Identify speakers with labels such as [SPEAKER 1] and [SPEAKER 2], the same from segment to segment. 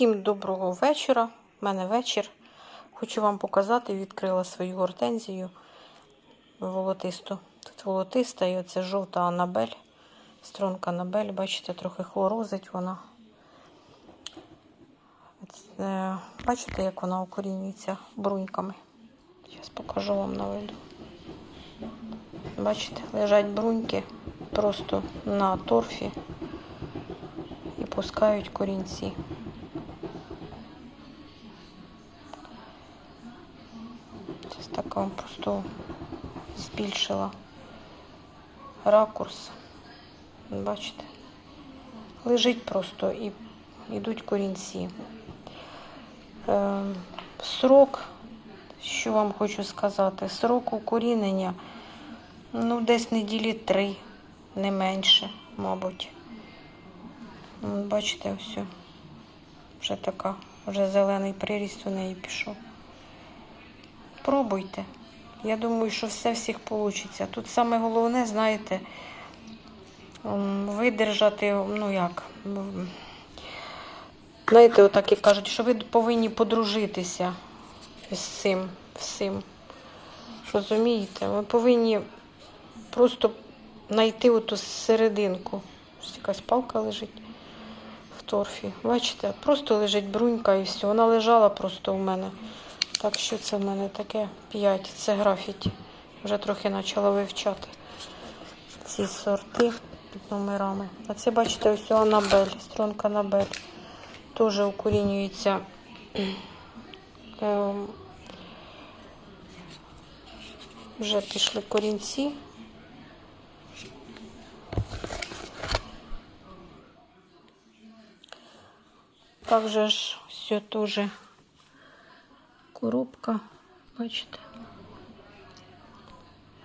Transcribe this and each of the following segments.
[SPEAKER 1] Всім доброго вечора. У мене вечір. Хочу вам показати, відкрила свою гортензію волотисту. Тут волотиста і оце жовта анабель. Стронка анабель, бачите, трохи хлорозить вона. Е, Бачите, як вона укорінюється бруньками. Зараз покажу вам наведу. Бачите, лежать бруньки просто на торфі і пускають корінці. Зараз так просто збільшила ракурс. Бачите? Лежить просто і йдуть корінці. Е, срок, що вам хочу сказати, срок укорінення, ну, десь неділі три, не менше, мабуть. Бачите, все. Вже така, вже зелений приріст у неї пішов. Пробуйте. Я думаю, що все всіх вийде. Тут саме головне, знаєте, видержати, ну як, знаєте, отак як кажуть, що ви повинні подружитися з цим всім. Розумієте? Ви повинні просто знайти оту серединку. Ось якась палка лежить в торфі. Бачите, просто лежить брунька і все. Вона лежала просто у мене. Так що це в мене таке 5. Це графіті. Вже трохи почала вивчати ці сорти під номерами. А це, бачите, ось Анабель, стронка Анабель. Теж укорінюється. Ем, Вже пішли корінці. Также ж все тоже коробка, бачите.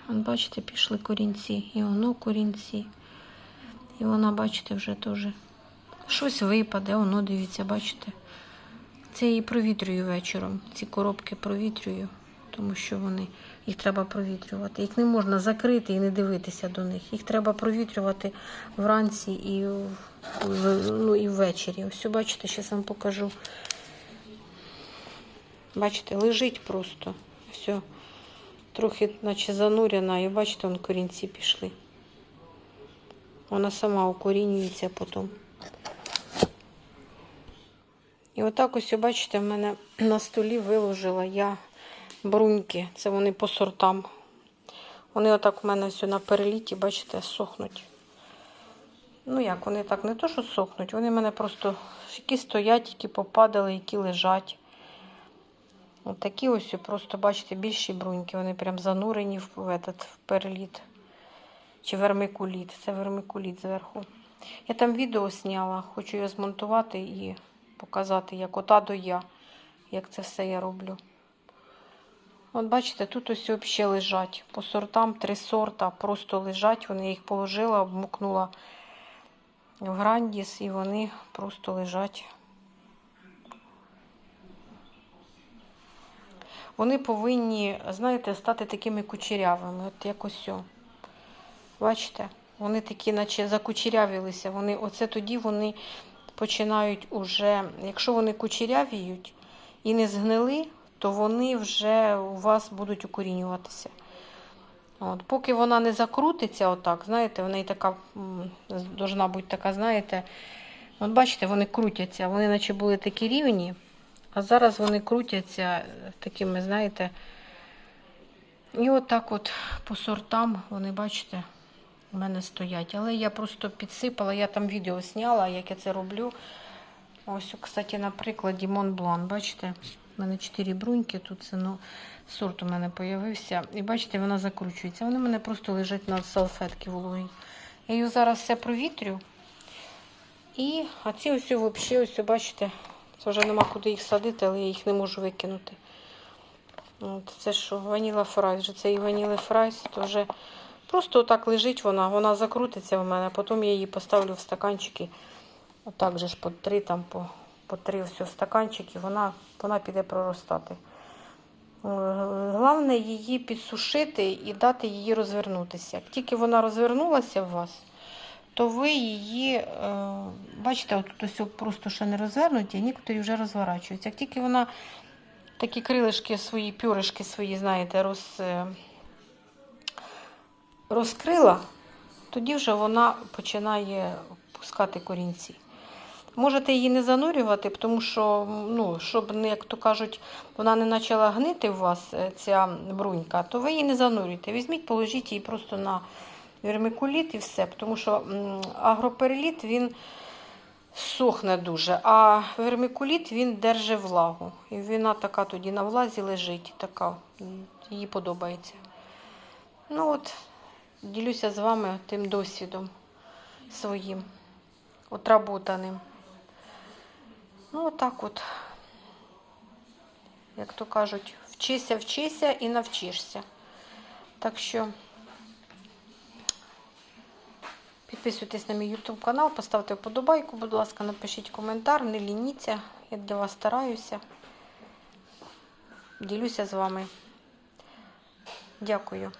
[SPEAKER 1] Вон, бачите, пішли корінці. І воно корінці. І вона, бачите, вже теж щось випаде, воно дивіться, бачите. Це її провітрюю вечором. Ці коробки провітрюю, тому що вони, їх треба провітрювати. Їх не можна закрити і не дивитися до них. Їх треба провітрювати вранці і, ну, і ввечері. Ось бачите, зараз вам покажу. Бачите, лежить просто. Все. Трохи, наче занурена, і бачите, вон корінці пішли. Вона сама укорінюється потім. І отак ось, бачите, в мене на столі виложила я бруньки. Це вони по сортам. Вони отак в мене все на переліті, бачите, сохнуть. Ну як, вони так не то, що сохнуть, вони в мене просто які стоять, які попадали, які лежать. От такі ось просто, бачите, більші бруньки, вони прям занурені в, в, этот, в переліт. Чи вермикуліт. Це вермикуліт зверху. Я там відео зняла, хочу його змонтувати і показати, як ота до я, як це все я роблю. От бачите, тут ось взагалі лежать. По сортам три сорта просто лежать. Вони їх положила, обмукнула в грандіс, і вони просто лежать. Вони повинні, знаєте, стати такими кучерявими, от як ось. Бачите? Вони такі, наче закучерявилися. Вони, оце тоді вони починають уже, якщо вони кучерявіють і не згнили, то вони вже у вас будуть укорінюватися. От, поки вона не закрутиться, отак, знаєте, вона і така должна бути така, знаєте. От бачите, вони крутяться, вони наче були такі рівні, а зараз вони крутяться е, такими, знаєте. І отак от по сортам вони, бачите, у мене стоять. Але я просто підсипала, я там відео зняла, як я це роблю. Ось, кстати, на прикладі Монблан, бачите, у мене 4 бруньки, тут це ну, сорт у мене з'явився. І бачите, вона закручується. Вони у мене просто лежать на салфетки вологі. Я її зараз все провітрю. І а ці ось взагалі, ось, бачите, це вже нема куди їх садити, але я їх не можу викинути. От, це що, ваніла фрайс, вже це і фрайс, то вже просто отак лежить вона, вона закрутиться в мене, потім я її поставлю в стаканчики. Отак же ж по три, там, по, по три все в стаканчики, вона, вона піде проростати. Е, Головне її підсушити і дати її розвернутися. Як тільки вона розвернулася у вас, то ви її, е, бачите, от тут ось просто ще не розвернуті, а некоторі вже розворачуються. Як тільки вона такі крилишки свої, пюришки свої, знаєте, роз, е, розкрила, тоді вже вона починає пускати корінці. Можете її не занурювати, тому що, ну, щоб, як то кажуть, вона не почала гнити у вас, е, ця брунька, то ви її не занурюйте. Візьміть, положіть її просто на вермикуліт і все. Тому що агропереліт він сохне дуже, а вермикуліт він держить влагу. І вона така тоді на влазі лежить, така, їй подобається. Ну от, ділюся з вами тим досвідом своїм, отработаним. Ну, отак от, як то кажуть, вчися, вчися і навчишся. Так що підписуйтесь на мій YouTube канал, поставте вподобайку, будь ласка, напишіть коментар, не лініться. Я для вас стараюся. Ділюся з вами. Дякую.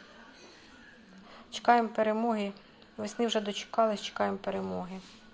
[SPEAKER 1] Чекаємо перемоги. Весни вже дочекались, чекаємо перемоги.